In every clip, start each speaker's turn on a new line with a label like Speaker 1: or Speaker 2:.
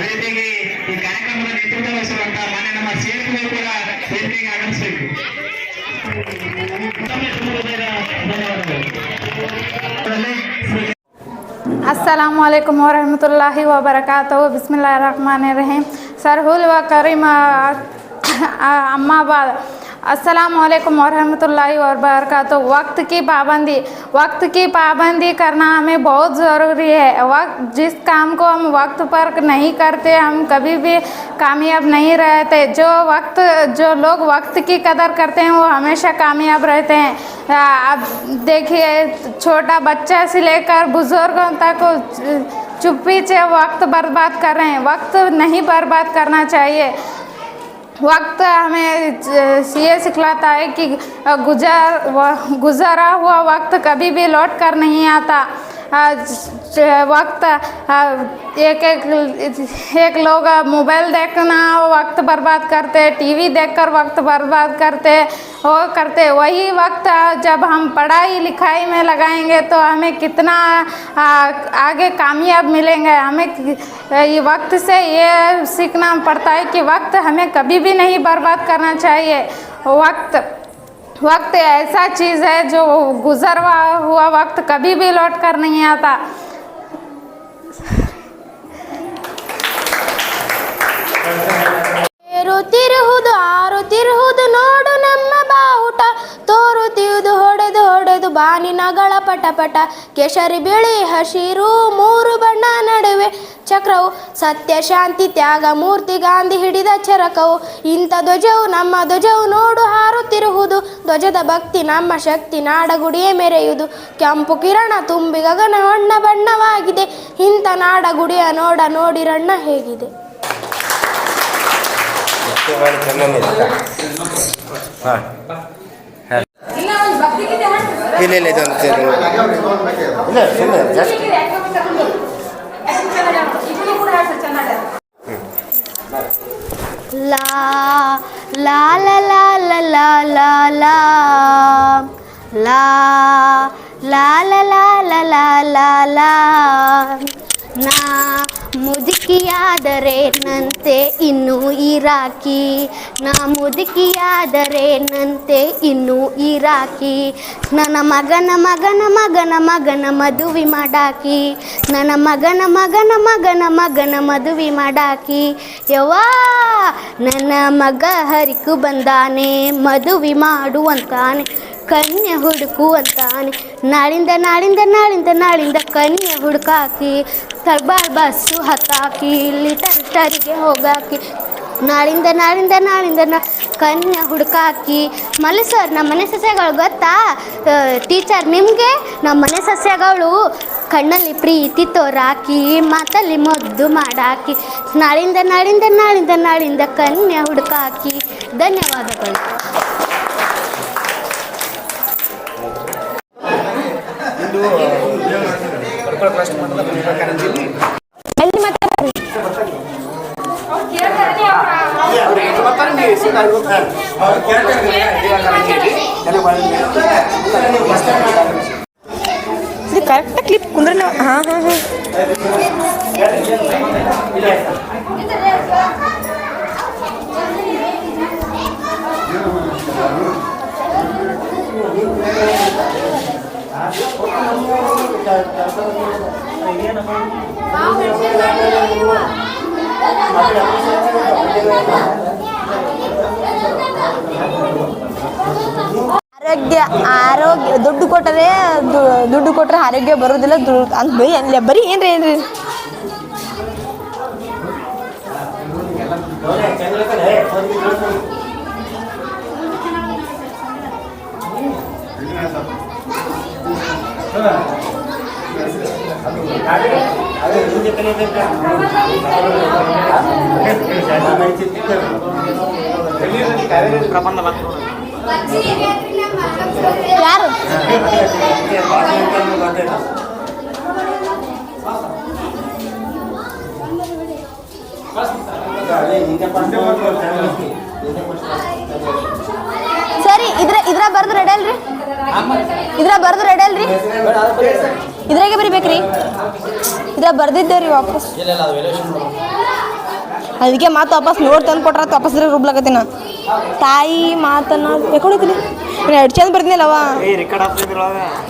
Speaker 1: ಅದೇ ರೀತಿಯಾಗಿ ಈ ಕಾರ್ಯಕ್ರಮದ ನೇತೃತ್ವ ವಹಿಸುವಂತಹ ಮಾನ್ಯ ನಮ್ಮ ಸೇವಕರು ಕೂಡ ವೇದಿಕೆಗೆ ಆಗಮಿಸಬೇಕು ಮತ್ತೊಮ್ಮೆ ತುಂಬ ಹೃದಯದ ಧನ್ಯವಾದಗಳು
Speaker 2: अस्सलाम वालेकुम वरहमतुल्लाहि वबरकातुहू बिस्मिल्लाहिर्रहमानिर्रहीम सरहुल व करीम अम्माबाद अस्सलाम वालेकुम वरहमतुल्लाहि वक्त की पाबंदी, वक्त की पाबंदी करना हमें बहुत ज़रूरी है। वक्त, जिस काम को हम वक्त पर नहीं करते, हम कभी भी कामयाब नहीं रहते। जो वक्त, जो लोग वक्त की कदर करते हैं, वो हमेशा कामयाब रहते हैं। अब देखिए, छोटा बच्चा से लेकर बुज़ुर्गों तक चुप्पी से वक्त बर्बाद कर रहे हैं। वक्त नहीं बर्बाद करना चाहिए। वक्त हमें ये सिखलाता है कि गुजर, गुजरा हुआ वक्त कभी भी लौट कर नहीं आता। वक्त एक एक एक लोग मोबाइल देखना, वक्त बर्बाद करते, टीवी देखकर वक्त बर्बाद करते, वो करते। वही वक्त, जब हम पढ़ाई लिखाई में लगाएँगे तो हमें कितना आगे कामयाब मिलेंगे। हमें ये वक्त से ये सीखना पड़ता है कि वक्त हमें कभी भी नहीं बर्बाद करना चाहिए। वक्त वक्त ऐसा चीज़ है जो गुजरवा हुआ वक्त कभी भी लौट कर नहीं आता
Speaker 3: ಏರುತ್ತಿರುವುದು ಆರುತ್ತಿರುವುದು ನೋಡು ನಮ್ಮ ಬಾವುಟ ತೋರುತ್ತಿರುವುದು ಹೊಡೆದು ಹೊಡೆದು ಬಾನಿನಗಳ ಪಟಪಟ ಕೇಸರಿ ಬಿಳಿ ಹಸಿರು ಮೂರು ಬಣ್ಣ ನಡುವೆ ಚಕ್ರವು ಸತ್ಯ ಶಾಂತಿ ತ್ಯಾಗ ಮೂರ್ತಿ ಗಾಂಧಿ ಹಿಡಿದ ಚರಕವು. ಇಂಥ ಧ್ವಜವು ನಮ್ಮ ಧ್ವಜವು ನೋಡು ಹಾರುತ್ತಿರುವುದು. ಧ್ವಜದ ಭಕ್ತಿ ನಮ್ಮ ಶಕ್ತಿ ನಾಡಗುಡಿಯೇ ಮೆರೆಯುವುದು. ಕೆಂಪು ಕಿರಣ ತುಂಬಿ ಗಗನ ಹೊಣ್ಣ ಬಣ್ಣವಾಗಿದೆ. ಇಂಥ ನಾಡಗುಡಿಯ ನೋಡ ನೋಡಿರಣ್ಣ ಹೇಗಿದೆ.
Speaker 4: ಹಾಂ. ಇಲ್ಲ ಇಲ್ಲ ಇದೊಂದು ಇಲ್ಲ ಸುಮ್ಮನೆ just
Speaker 3: La la la la la la la la la la la la la la la la na ಮುದುಕಿಯಾದರೆ ನಂತೆ ಇನ್ನು ಇರಾಕಿ. ನಾ ಮುದುಕಿಯಾದರೆ ನಂತೆ ಇನ್ನು ಇರಾಕಿ. ನನ್ನ ಮಗನ ಮಗನ ಮಗನ ಮಗನ ಮದುವೆ ಮಾಡಾಕಿ. ನನ್ನ ಮಗನ ಮಗನ ಮಗನ ಮಗನ ಮದುವೆ ಮಾಡಾಕಿ. ಯವಾ ನನ್ನ ಮಗ ಹರಿಕು ಬಂದಾನೆ, ಮದುವೆ ಮಾಡುವಂತಾನೆ. ಕನ್ಯೆ ಹುಡುಕು ಅಂತಾನೆ ನಾಳಿಂದ ನಾಳಿಂದ ನಾಳಿಂದ ನಾಳಿಂದ ಕನ್ಯೆ ಹುಡುಕಾಕಿ, ತರ್ಬಾರ್ ಬಸ್ಸು ಹತ್ತಾಕಿ, ಇಲ್ಲಿ ಸ್ಟರಿಗೆ ಹೋಗಾಕಿ. ನಾಳಿಂದ ನಾಳಿಂದ ನಾಳಿಂದ ನಾ ಕನ್ಯ ಹುಡುಕಾಕಿ ಮಲೆ ಸರ್ ನಮ್ಮ ಮನೆ ಸಸ್ಯಗಳು ಗೊತ್ತಾ? ಟೀಚರ್ ನಿಮಗೆ? ನಮ್ಮ ಮನೆ ಸಸ್ಯಗಳು ಕಣ್ಣಲ್ಲಿ ಪ್ರೀತಿ ತೋರಾಕಿ, ಮಾತಲ್ಲಿ ಮದ್ದು ಮಾಡಾಕಿ. ನಾಳಿಂದ ನಾಳಿಂದ ನಾಳಿಂದ ನಾಳಿಂದ ಕನ್ಯೆ ಹುಡುಕಾಕಿ. ಧನ್ಯವಾದಗಳು. ಕಡ್ಕೊಳ ಟ್ರಸ್ಟ್ ಮಾಡಿದ್ರೆ ಕಾರಂಜಿಯಲ್ಲಿ
Speaker 5: ಇದು ಕರೆಕ್ಟ್ ಕ್ಲಿಪ್ ಕುಂದ್ರೆ ನಾವು ಹಾಂ ಹಾಂ ಹಾಂ ಆರೋಗ್ಯ ಆರೋಗ್ಯ ದುಡ್ಡು ಕೊಟ್ಟರೆ ದುಡ್ಡು ಕೊಟ್ಟರೆ ಆರೋಗ್ಯ ಬರೋದಿಲ್ಲ ಅಂತ ಬರೀ ಅಲ್ಲ ಬರೀ ಏನ್ರಿ ಏನ್ರಿ?
Speaker 3: ಯಾರು ಸರಿ ಇದ್ರ ಇದ್ರ ಬರ್ದು ರೆಡಿ ಅಲ್ರಿ? ಇದ್ರ ಬರ್ದು ರೆಡಿ ಅಲ್ರಿ? ಇದ್ರಾಗೆ ಬರಿಬೇಕ್ರಿ? ಇದ್ರ ಬರ್ದಿದ್ದೇವ್ರಿ ವಾಪಸ್.
Speaker 5: ಅದಕ್ಕೆ ಮಾತು ವಾಪಸ್ ನೋಡಿ ತಂದು ಕೊಟ್ರ ವಾಪಸ್ ರುಬ್ಲಕತ್ತೀನಿ ನಾ ತಾಯಿ ಮಾತನ್ನ ಯಾಕೊಡತಿಲ್ಲ ಎರಡು ಚಂದ ಬರ್ದಿನಲ್ಲವ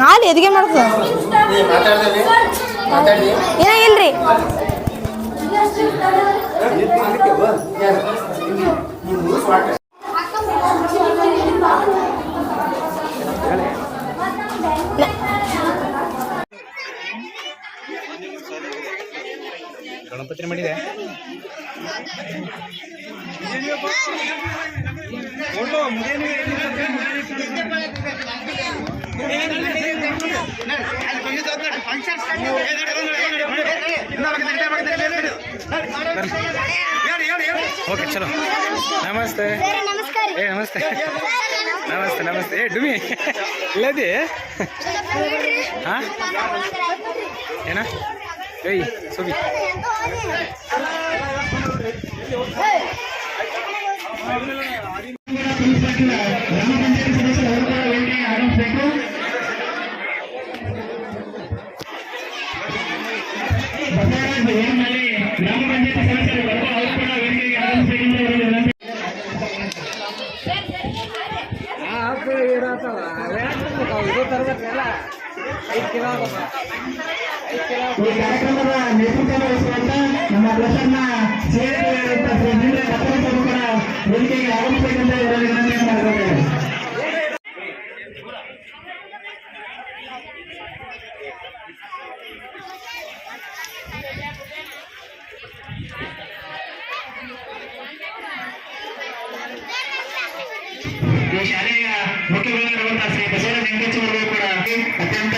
Speaker 5: ಹಾಲಿ ಎದಿಗೆ ಮಾಡ್ತದ ಏನ ಇಲ್ರಿ?
Speaker 6: ಗಣಪತಿ ಮಾಡಿದೆ. ಓಕೆ ಚಲೋ. ನಮಸ್ತೆ. ಏ ನಮಸ್ತೆ. ನಮಸ್ತೆ ನಮಸ್ತೆ. ಏ ಡುಮಿ ಇಲ್ಲದಿ ಹಾ? ಏನ? ಏಯ್ ಸುಬಿ ಗ್ರಾಮ ಪಂಚಾಯತ್ ಸದಸ್ಯರು ಬರುವ ಇರತ್ತಲ್ಲ ತರಬೇಕಲ್ಲ ಐದು ಕಿಲೋ ಈ ಕಾರ್ಯಕ್ರಮದ ನೇತೃತ್ವ ವಹಿಸುವಂತ ನಮ್ಮ ಪ್ರಸನ್ನ ಸೇರಿದಂತ ಶಾಲೆಯ ಮುಖ್ಯ ಗುರುಗಳಿರುವಂತಹ ಶ್ರೀ ಬಸವರಾಜ ವೆಂಕಟೇಶ್ವರರು ಕೂಡ ಅತ್ಯಂತ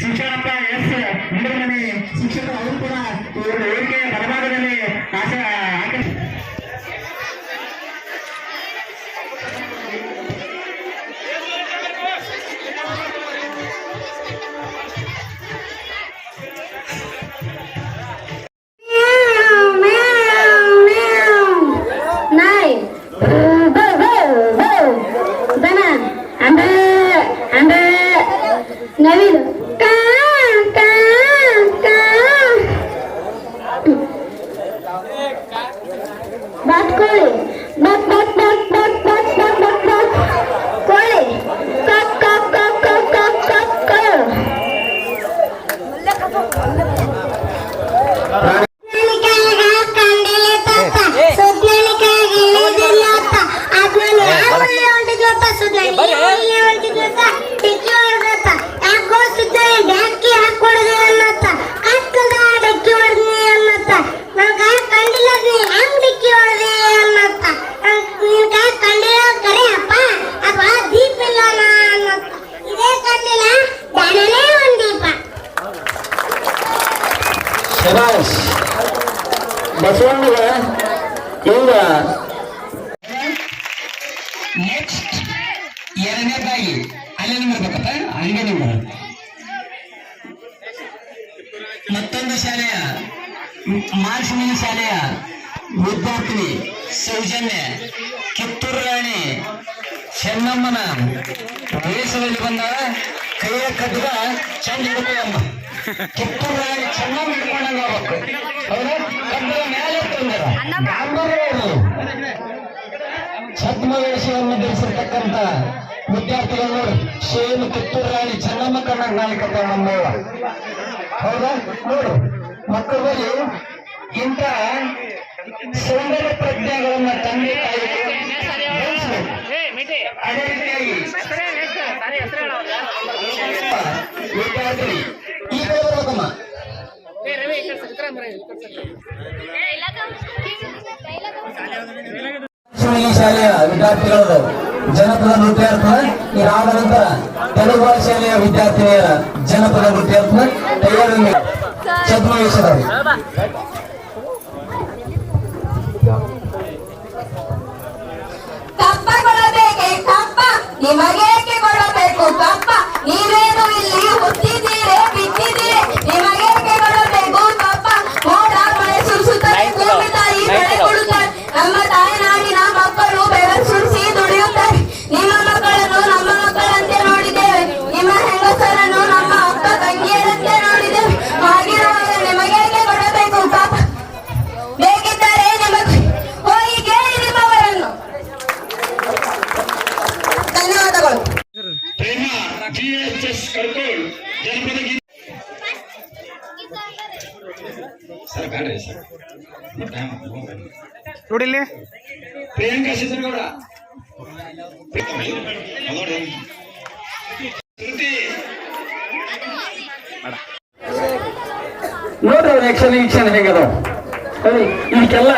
Speaker 6: ಶಿಕ್ಷಣಪ್ಪ ಎಸ್ ಮುಂಡಮನೆ ಶಿಕ್ಷಕರು ಅವರು ಕೂಡ ಇವರು ವೇದಿಕೆಯ ಬಲಭಾಗದಲ್ಲಿ ಆಸೆ
Speaker 7: बात करें। बात बात बात
Speaker 6: ಶಬಾಷ್ ಬಸವಣ್ಣಗ ಈಗ ನೆಕ್ಸ್ಟ್ ಎರಡನೇದಾಗಿ ಅಲ್ಲೇ ನಿಂದಿರ್ಬೇಕಪ್ಪ ಹಂಗೆ ನಿಂದ್ರ ಮತ್ತೊಂದು ಶಾಲೆಯ. ಮಾರ್ಷಮಿನ ಶಾಲೆಯ ವಿದ್ಯಾರ್ಥಿನಿ ಸೌಜನ್ಯ, ಕಿತ್ತೂರು ರಾಣಿ, ಚೆನ್ನಮ್ಮನ ವೇಷದಲ್ಲಿ ಬಂದಾಳ ಕೈಯ ಕಡ್ಗ ಚಂದ ಹಿಡ್ಕೊಂಡಮ್ಮ ಕಿತ್ತೂರಾಗಿ ಚೆನ್ನಾಗಿ ಹಿಡ್ಕೊಂಡಂಗ ಅವರು ಕಡ್ಗ ಮೇಲೆ ತಂದ್ರ ಅವರು ಸದ್ಮವೇಶವನ್ನು ಧರಿಸಿರ್ತಕ್ಕಂಥ ವಿದ್ಯಾರ್ಥಿಗಳು ಸೇನು ಕಿತ್ತೂರು ರಾಣಿ ಚೆನ್ನಮ್ಮ ಕಣ್ಣಾಗ ನಾಲ್ಕತ್ತ ನಮ್ಮ ಹೌದಾ ನೋಡು ಮಕ್ಕಳು ಇಂಥ ಸೌಂದರ್ಯ ಪ್ರಜ್ಞೆಗಳನ್ನ ತಂದೆ ತಾಯಿ ಅದೇ ರೀತಿಯಾಗಿ ವಿದ್ಯಾರ್ಥಿ ಈ ಶಾಲೆಯ ವಿದ್ಯಾರ್ಥಿಗಳು ಜನಪದ ನೃತ್ಯಾರ್ಪಣ ಈ ಆದ ನಂತರ ತೆಲುಗು ಭಾಷೆಯ ವಿದ್ಯಾರ್ಥಿನಿಯರ ಜನಪದ ನೃತ್ಯಾರ್ಪಣ ತಯಾರಿ ಚದ್ಮವೇಶ್ವರರು ನಿಮಗೆ
Speaker 8: ನೋಡಿಲ್ಲಿ?
Speaker 6: ಪ್ರಿಯಾಂಕಾ ಸಿದ್ದನಗೌಡ ನೋಡ್ರಿ ಅವ್ರ ಆಕ್ಷನ್ ವೀಕ್ಷಣೆ ಹೆಂಗದ? ಇದಕ್ಕೆಲ್ಲ